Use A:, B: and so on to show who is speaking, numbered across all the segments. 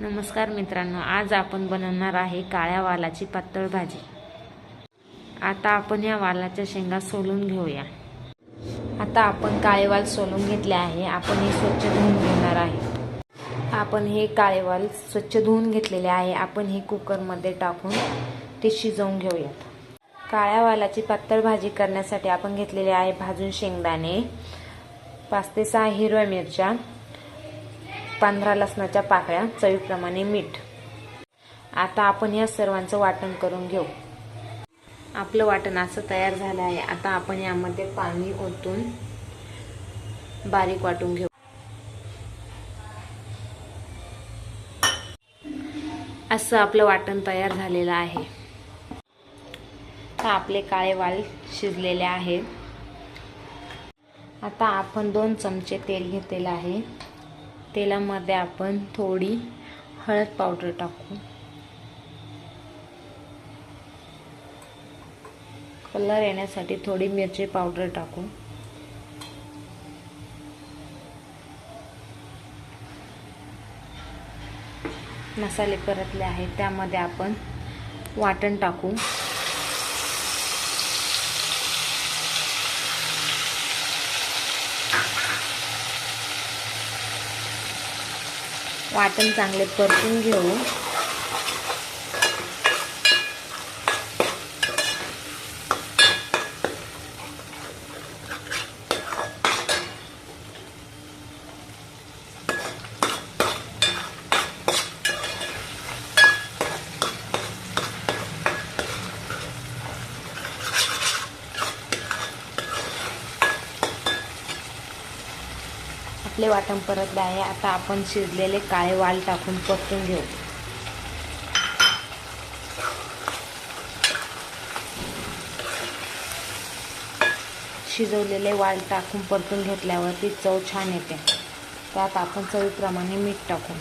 A: नमस्कार मित्रांनो आज आपण बनवणार आहे काळ्या वालाची पातळ भाजी. आता आपण या वालाच्या शेंगा सोलून घेऊया. आता आपण काळे वाल सोलून घेतले आहे. आपण हे स्वच्छ धुवून घेणार आहे. आपण हे काळे वाल स्वच्छ धुवून घेतलेले आहे. आपण हे कुकरमध्ये टाकून ते शिजवून घेऊयात. काळ्या वालाची पातळ भाजी करण्यासाठी आपण घेतलेले आहे भाजून शेंगदाणे पाच ते सहा हिरव्या मिरच्या पंधरा लसणाच्या पाकळ्या चवीप्रमाणे मीठ. आता आपण या सर्वांचं वाटण करून घेऊ. आपलं वाटण असं तयार झालं आहे. आता आपण यामध्ये पाणी ओतून बारीक वाटून घेऊ. असं आपलं वाटण तयार झालेलं आहे. आपले काळे वाल शिजलेले आहेत. आता आपण दोन चमचे तेल घेतलेलं आहे. तेलामध्ये आपण थोडी हळद पावडर टाकू. कलर येण्यासाठी थोडी मिरची पावडर टाकू. मसाले परतले आहेत त्यामध्ये आपण वाटण टाकू. वाटण चांगले परतून घेऊ. आपले वाटण परत आहे. आता आपण शिजलेले काळे वाल टाकून परतून घेऊ. शिजवलेले वाल टाकून परतून घेतल्यावरती चव छान येते. त्यात आपण चवीप्रमाणे मीठ टाकू.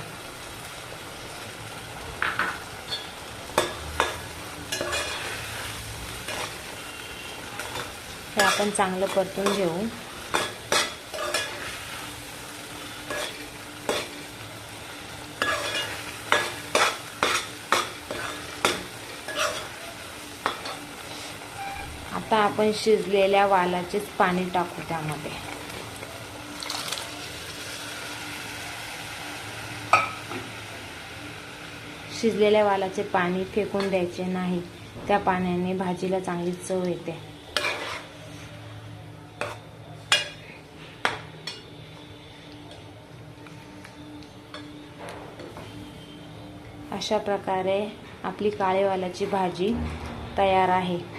A: हे आपण चांगलं परतून घेऊ. आता आपण शिजलेल्या वालाचेच पाणी टाकू त्यामध्ये. शिजलेल्या वालाचे पाणी फेकून द्यायचे नाही. त्या पाण्याने भाजीला चांगली चव येते. अशा प्रकारे आपली काळेवालाची भाजी तयार आहे.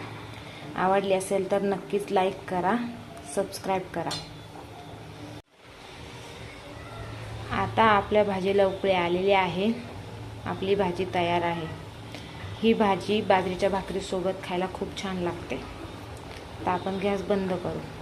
A: आवडली असेल तर नक्कीच लाईक करा सबस्क्राईब करा. आता आपल्या भाजीला उकळे आलेली आहे. आपली भाजी तयार आहे. ही भाजी बाजरीच्या भाकरीसोबत खायला खूप छान लागते. तर आपण गॅस बंद करू.